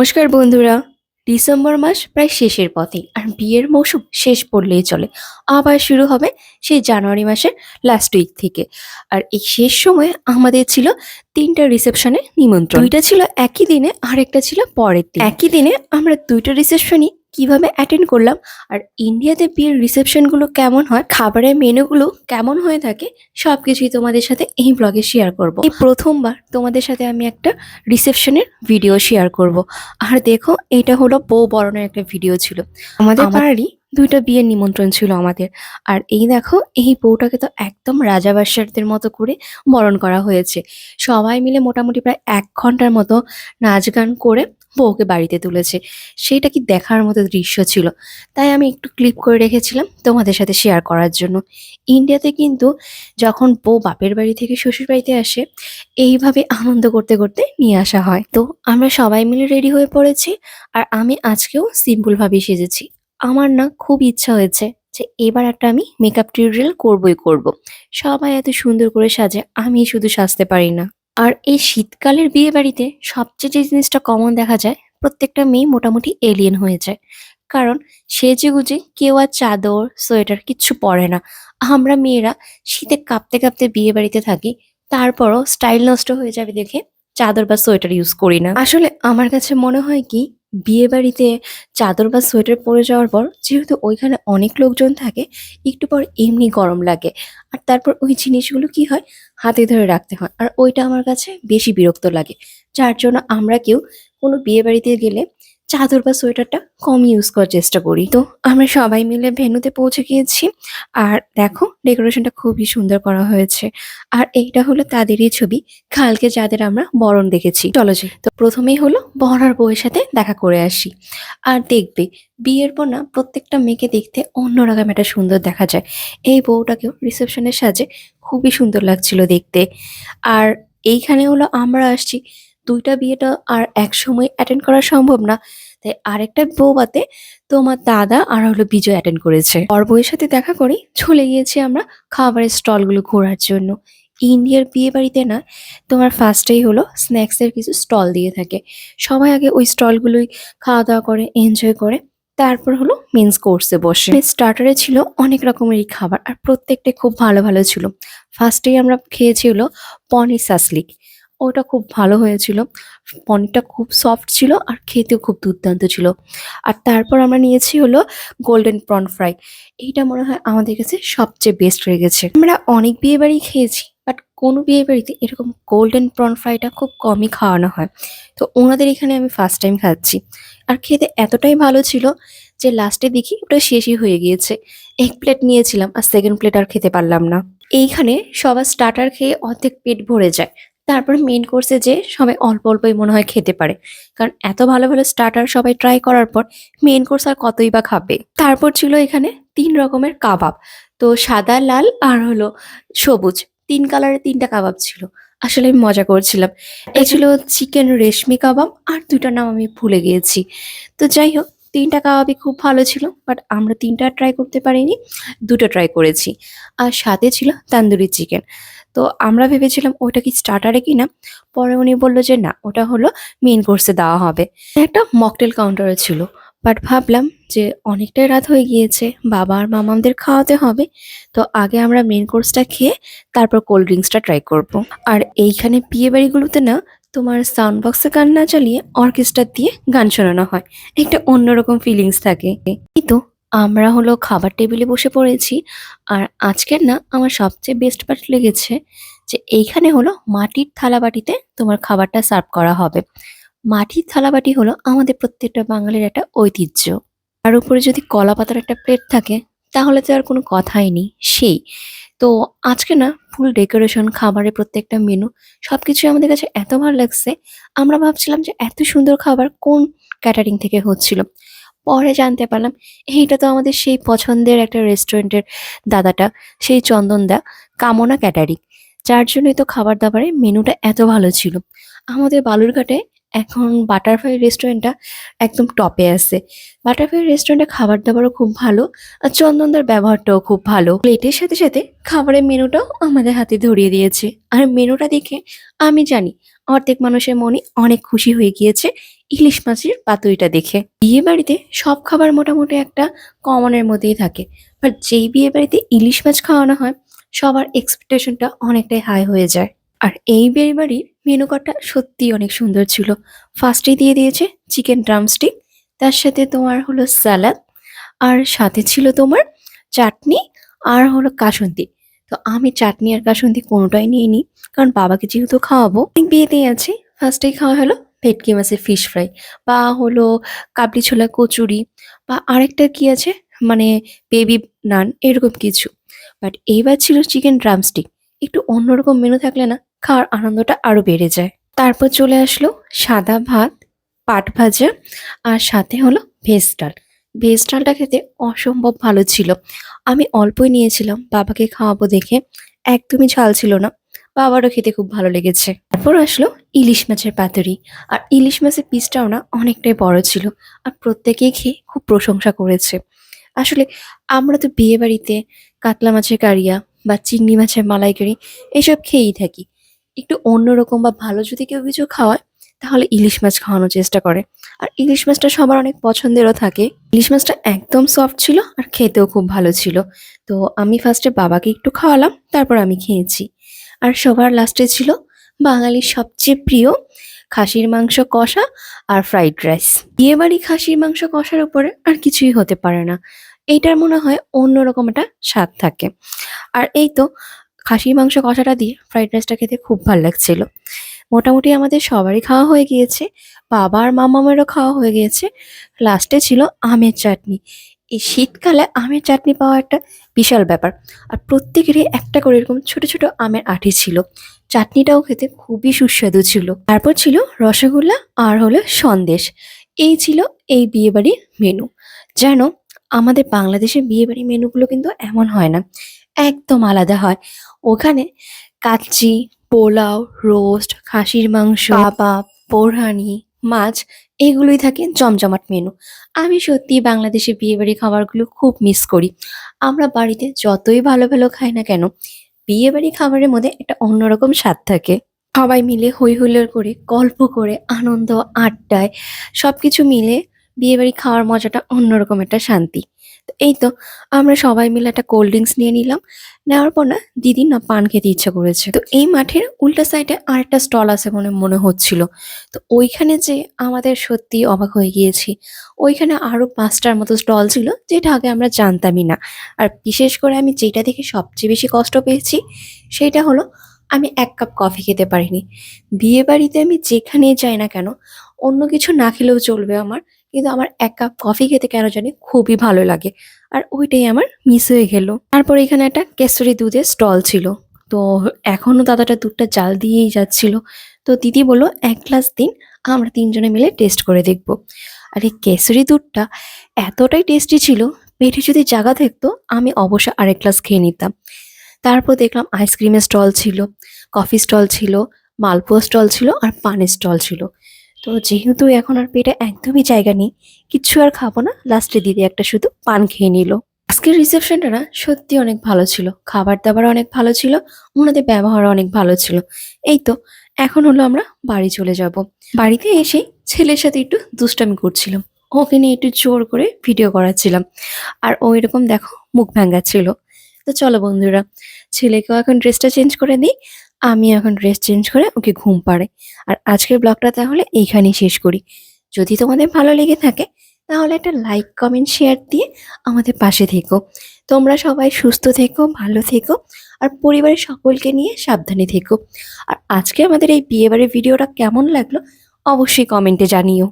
নমস্কার বন্ধুরা। ডিসেম্বর মাস প্রায় শেষের পথে আর বিয়ের মৌসুম শেষ পড়লেই চলে। আবার শুরু হবে সেই জানুয়ারি মাসের লাস্ট উইক থেকে। আর এই শেষ সময়ে আমাদের ছিল তিনটা রিসেপশনে নিমন্ত্রণ। দুইটা ছিল একই দিনে আর একটা ছিল পরের দিন। একই দিনে আমরা দুইটা রিসেপশনই কীভাবে অ্যাটেন্ড করলাম আর ইন্ডিয়াতে বিয়ের রিসেপশনগুলো কেমন হয় খাবারের মেনুগুলো কেমন হয়ে থাকে সব কিছুই তোমাদের সাথে এই ব্লগে শেয়ার করব। এই প্রথমবার তোমাদের সাথে আমি একটা রিসেপশনের ভিডিও শেয়ার করব। আর দেখো এটা হলো বউ বরণের একটা ভিডিও ছিল। আমাদের পাড়ারই দুইটা বিয়ের নিমন্ত্রণ ছিল আমাদের। আর এই দেখো এই বউটাকে তো একদম রাজাবাসারদের মতো করে বরণ করা হয়েছে। সবাই মিলে মোটামুটি প্রায় এক ঘণ্টার মতো নাচ গান করে বউকে বাড়িতে তুলেছে। সেটা কি দেখার মতো দৃশ্য ছিল? তাই আমি একটু ক্লিপ করে রেখেছিলাম তোমাদের সাথে শেয়ার করার জন্য। ইন্ডিয়াতে কিন্তু যখন বউ বাপের বাড়ি থেকে শ্বশুর বাড়িতে আসে, এইভাবে আনন্দ করতে করতে নিয়ে আসা হয়। তো আমরা সবাই মিলে রেডি হয়ে পড়েছি আর আমি আজকেও সিম্পল ভাবে সেজেছি। আমার না খুব ইচ্ছা হয়েছে যে এবার একটা আমি মেকআপ টিউটোরিয়াল করবই করব। সবাই এত সুন্দর করে সাজে, আমি শুধু সাজতে পারি না। আর এই শীতকালের বিয়ে বাড়িতে সবচেয়ে যে জিনিসটা কমন দেখা যায়, প্রত্যেকটা মেয়ে মোটামুটি এলিয়েন হয়ে যায়। কারণ সেজে গুজে কেউ আর চাদর, সোয়েটার কিচ্ছু পরে না। আমরা মেয়েরা শীতে কাঁপতে কাঁপতে বিয়ে বাড়িতে থাকি, তারপরও স্টাইল নষ্ট হয়ে যাবে দেখে চাদর বা সোয়েটার ইউজ করি না। আসলে আমার কাছে মনে হয় কি, বিয়ে বাড়িতে চাদর বা সোয়েটার পরে যাওয়ার পর যেহেতু ওইখানে অনেক লোকজন থাকে, একটু পর এমনি গরম লাগে। আর তারপর ওই জিনিসগুলো কি হয়, হাতে ধরে রাখতে হয়। আর ওইটা আমার কাছে বেশি বিরক্ত লাগে। যার জন্য আমরা কেউ কোনো বিয়ে বাড়িতে গেলে চাদর বা সোয়েটারটা কম ইউজ করার চেষ্টা করি। তো আমরা সবাই মিলে ভেন্যুতে পৌঁছে গিয়েছি আর দেখো ডেকোরেশনটা খুবই সুন্দর করা হয়েছে। আর এইটা হলো তাদেরই ছবি, কালকে যাদের আমরা বরণ দেখেছি। চলো যাই। তো প্রথমেই হলো বর আর বউয়ের সাথে দেখা করে আসি। আর দেখবে বিয়ের পর না প্রত্যেকটা মেয়েকে দেখতে অন্যরকম একটা সুন্দর দেখা যায়। এই বউটাকেও রিসেপশনের সাজে খুবই সুন্দর লাগছিল দেখতে। আর এইখানে হলো আমরা আসছি দুইটা বিয়েটা আর এক সময় অ্যাটেন্ড করা সম্ভব না। তাই আরেকটা বউবাতে তোমার দাদা আর হলো বিজয় অ্যাটেন্ড করেছে। বর বউয়ের সাথে দেখা করে চলে গিয়েছি আমরা খাবারের স্টলগুলো ঘোরার জন্য। ইন্ডিয়ার বিয়ে বাড়িতে না তোমার ফার্স্টেই হলো স্ন্যাক্সের কিছু স্টল দিয়ে থাকে। সবাই আগে ওই স্টলগুলোই খাওয়া দাওয়া করে এনজয় করে, তারপর হলো মেন্স কোর্সে বসে। স্টার্টারে ছিল অনেক রকমেরই খাবার আর প্রত্যেকটা খুব ভালো ভালো ছিল। ফার্স্টেই আমরা খেয়েছি হলো পনির সাসলিক ওটা খুব ভালো হয়েছিল। পনিরটা খুব সফট ছিল আর খেতেও খুব দুর্দান্ত ছিল। আর তারপর আমরা নিয়েছি হলো গোল্ডেন প্রন ফ্রাই এইটা মনে হয় আমাদের কাছে সবচেয়ে বেস্ট হয়ে গেছে আমরা অনেক বিয়ে বাড়ি খেয়েছি বাট কোনো বিয়ে বাড়িতে এরকম গোল্ডেন প্রন ফ্রাইটা খুব কমই খাওয়ানো হয়। তো ওনাদের এখানে আমি ফার্স্ট টাইম খাচ্ছি। আর খেতে এতটাই ভালো ছিল যে লাস্টে দেখি ওটা শেষই হয়ে গিয়েছে। এক প্লেট নিয়েছিলাম আর সেকেন্ড প্লেট আর খেতে পারলাম না। এইখানে সবার স্টার্টার খেয়ে অর্ধেক পেট ভরে যায়। তারপরে মেন কোর্সে যে সবাই অল্প অল্পই মনে হয় খেতে পারে। কারণ এত ভালো ভালো স্টার্টার সবাই ট্রাই করার পর মেন কোর্স আর কতই বা খাবে। তারপর ছিল এখানে তিন রকমের কাবাব। তো সাদা, লাল আর হলো সবুজ। তিন কালারের তিনটা কাবাব ছিল। আসলে আমি মজা করছিলাম। এই ছিল চিকেন রেশমি কাবাব আর দুটার নাম আমি ভুলে গিয়েছি। তো যাই হোক, তিনটা কাবাবই খুব ভালো ছিল বাট আমরা তিনটা ট্রাই করতে পারিনি, দুটো ট্রাই করেছি। আর সাথে ছিল তান্দুরি চিকেন তো আমরা ভেবেছিলাম ওটা কি স্টার্টারে কিনা? পরে উনি বলল যে না, ওটা হলো মেন কোর্সে দেওয়া হবে। একটা মকটেল কাউন্টারে ছিল। বাট ভাবলাম যে অনেকটাই রাত হয়ে গিয়েছে, বাবা আর মামামদের খাওয়াতে হবে। তো আগে আমরা মেন কোর্সটা খেয়ে তারপর কোল্ড ড্রিঙ্কসটা ট্রাই করব। আর এইখানে বিয়ে বাড়িগুলোতে না, তোমার সাউন্ড বক্সে গান না চালিয়ে অর্কেস্ট্রা দিয়ে গান শোনানো হয়। একটা অন্যরকম ফিলিংস থাকে। কিন্তু আমরা হলো খাবার টেবিলে বসে পড়েছি। আর আজকের না আমার সবচেয়ে বেস্ট পার্ট লেগেছে যে এইখানে হলো মাটির থালাবাটিতে তোমার খাবারটা সার্ভ করা হবে। মাটির থালাবাটি হলো আমাদের প্রত্যেকটা বাঙালির একটা ঐতিহ্য। আর উপরে যদি কলা পাতার একটা প্লেট থাকে, তাহলে তো আর কোনো কথাই নেই, সেই। তো আজকে না ফুল ডেকোরেশন খাবারের প্রত্যেকটা মেনু সব কিছুই আমাদের কাছে এত ভালো লাগছে। আমরা ভাবছিলাম যে এত সুন্দর খাবার কোন ক্যাটারিং থেকে হচ্ছিল? পরে জানতে পারলাম, এইটা তো আমাদের সেই পছন্দের একটা রেস্টুরেন্টের দাদাটা, সেই চন্দনদা কামনা ক্যাটারিং। যার জন্যই তো খাবার দাবারের মেনুটা এত ভালো ছিল। আমাদের বালুরঘাটে এখন বাটারফ্লাই রেস্টুরেন্টটা একদম টপে আছে। বাটারফ্লাই রেস্টুরেন্টে খাবার দাবারও খুব ভালো আর চন্দনদার ব্যবহারটাও খুব ভালো। প্লেটের সাথে সাথে খাবারের মেনুটাও আমাদের হাতে ধরিয়ে দিয়েছে। আর মেনুটা দেখে আমি জানি, অর্ধেক মানুষের মনে অনেক খুশি হয়ে গিয়েছে ইলিশ মাছের পাতুরিটা দেখে। বিয়ে বাড়িতে সব খাবার মোটামুটি একটা কমনের মধ্যেই থাকে। বাট যেই বিয়ে বাড়িতে ইলিশ মাছ খাওয়ানো হয়, সবার এক্সপেকটেশনটা অনেকটাই হাই হয়ে যায়। আর এই বিয়ে বাড়ির মেনু কার্ডটা সত্যি অনেক সুন্দর ছিল। ফার্স্টে দিয়ে দিয়েছে চিকেন ড্রামস্টিক তার সাথে তোমার হলো স্যালাড আর সাথে ছিল তোমার চাটনি, আর হলো কাসুন্দি। তো আমি চাটনি আর কাসুন্দি কোনোটাই নিইনি, কারণ বাবাকে যেহেতু খাওয়াবো, বিয়েতেই আছে। ফার্স্টেই খাওয়া হলো ভেটকি মাছের ফিশ ফ্রাই বা হলো কাবলি ছোলা কচুরি, বা আরেকটা কি আছে? মানে বেবি নান এরকম কিছু। বাট এইবার ছিল চিকেন ড্রামস্টিক একটু অন্যরকম মেনু থাকলে না, খাওয়ার আনন্দটা আরও বেড়ে যায়। তারপর চলে আসলো সাদা ভাত, পাট ভাজা, আর সাথে হলো ভেজ ডাল। ভেজ ডালটা খেতে অসম্ভব ভালো ছিল। আমি অল্পই নিয়েছিলাম, বাবাকে খাওয়াবো দেখে। একদমই ঝাল ছিল না। বাবারও খেতে খুব ভালো লেগেছে। তারপর আসলো ইলিশ মাছের পাতুরি। আর ইলিশ মাছের পিসটাও না অনেকটাই বড় ছিল আর প্রত্যেকেই খেয়ে খুব প্রশংসা করেছে। আসলে আমরা তো বিয়ে বাড়িতে কাতলা মাছের কারিয়া বা চিংড়ি মাছের মালাইকারি এসব খেয়েই থাকি। একটু অন্যরকম বা ভালো যদি কেউ কিছু খাওয়ায়, তাহলে ইলিশ মাছ খাওয়ানোর চেষ্টা করে। আর ইলিশ মাছটা সবার অনেক পছন্দেরও থাকে। ইলিশ মাছটা একদম সফট ছিল আর খেতেও খুব ভালো ছিল। তো আমি ফার্স্টে বাবাকে একটু খাওয়ালাম, তারপর আমি খেয়েছি। আর সবার লাস্টে ছিল বাঙালির সবচেয়ে প্রিয় খাসির মাংস কষা আর ফ্রাইড রাইস বিয়ে বাড়ি খাসির মাংস কষার উপরে আর কিছুই হতে পারে না। এইটার মনে হয় অন্যরকম একটা স্বাদ থাকে। আর এই তো খাসির মাংস কষাটা দিয়ে ফ্রাইড রাইসটা খেতে খুব ভালো লাগছিল। মোটামুটি আমাদের সবারই খাওয়া হয়ে গিয়েছে। বাবা আর মামামেরও খাওয়া হয়ে গিয়েছে। লাস্টে ছিল আমের চাটনি। এই শীতকালে আমের চাটনি পাওয়া একটা বিশাল ব্যাপার। আর প্রত্যেকেরই একটা করে এরকম ছোট ছোট আমের আঠি ছিল। চাটনিটাও খেতে খুবই সুস্বাদু ছিল। তারপর ছিল রসগোল্লা আর হলো সন্দেশ। এই ছিল এই বিয়েবাড়ির মেনু যেন আমাদের বাংলাদেশের বিয়েবাড়ি মেনুগুলো কিন্তু এমন হয় না, একদম আলাদা হয়। ওখানে কাচ্চি, পোলাও রোস্ট খাসির মাংস, কাবাব, বোরহানি, মাছ, এগুলোই থাকে জমজমাট মেনু আমি সত্যি বাংলাদেশের বিয়েবাড়ি খাবারগুলো খুব মিস করি। আমরা বাড়িতে যতই ভালো ভালো খাই না কেন বিয়েবাড়ি খাবারের মধ্যে একটা অন্যরকম স্বাদ থাকে। সবাই মিলে হই হুল্লোড় করে, গল্প করে, আনন্দ, আড্ডায়, সবকিছু মিলে বিয়েবাড়ি খাওয়ার মজাটা অন্যরকম একটা শান্তি। এই তো, আমরা সবাই মিলে একটা কোল্ড ড্রিঙ্কস নিয়ে নিলাম। নেওয়ার পর না দিদির না পান খেতে ইচ্ছা করেছে। তো এই মাঠের উল্টা সাইডে আরেকটা স্টল আছে মনে মনে হচ্ছিল। তো ওইখানে যে আমাদের সত্যি অবাক হয়ে গিয়েছি। ওইখানে আরও পাঁচটার মতো স্টল ছিল, যেটা আগে আমরা জানতামই না। আর বিশেষ করে আমি যেটা দেখে সবচেয়ে বেশি কষ্ট পেয়েছি, সেটা হলো আমি এক কাপ কফি খেতে পারিনি। বিয়ে বাড়িতে আমি যেখানেই যাই না কেন, অন্য কিছু না খেলেও চলবে আমার। কিন্তু আমার এক কাপ কফি খেতে কেন জানি খুবই ভালো লাগে। আর ওইটাই আমার মিস হয়ে গেল। তারপর এখানে একটা কেসরি দুধের স্টল ছিল। তো এখনও দাদাটা দুধটা জাল দিয়েই যাচ্ছিল। তো দিদি বলল, এক গ্লাস দিন, আমরা তিনজনে মিলে টেস্ট করে দেখব। আর এই কেসরি দুধটা এতটাই টেস্টি ছিল, পেটে যদি জায়গা থাকতো, আমি অবশ্যই আরেক গ্লাস খেয়ে নিতাম। তারপর দেখলাম আইসক্রিমের স্টল ছিল কফি স্টল ছিল, মালপোয়া স্টল ছিল, আর পানের স্টল ছিল। তো যেহেতু এখন আর পেটে একদমই জায়গা নেই, কিচ্ছু আর খাব না। লাস্টে দিদি একটা শুধু পান খেয়ে নিল। আজকের রিসেপশনটা না সত্যি অনেক ভালো ছিল। খাবার দাবার অনেক ভালো ছিল, ওনাদের ব্যবহার অনেক ভালো ছিল। এই তো, এখন হলো আমরা বাড়ি চলে যাব। বাড়িতে এসে ছেলের সাথে একটু দুষ্টামি করছিলাম। ওকে নিয়ে একটু জোর করে ভিডিও করাচ্ছিলাম। আর ও এরকম দেখো মুখ ভাঙ্গাচ্ছিল। তো চলো বন্ধুরা, ছেলেকেও এখন ড্রেসটা চেঞ্জ করে দিই। আমি এখন ড্রেস চেঞ্জ করে ওকে ঘুম পাড়ে আর আজকের ব্লগটা তাহলে এইখানেই শেষ করি। যদি তোমাদের ভালো লেগে থাকে, তাহলে একটা লাইক কমেন্ট শেয়ার দিয়ে আমাদের পাশে থেকো। তোমরা সবাই সুস্থ থেকো, ভালো থেকো, আর পরিবারের সকলকে নিয়ে সাবধানে থেকো। আর আজকে আমাদের এই বিয়েবাড়ির ভিডিওটা কেমন লাগল, অবশ্যই কমেন্টে জানিও।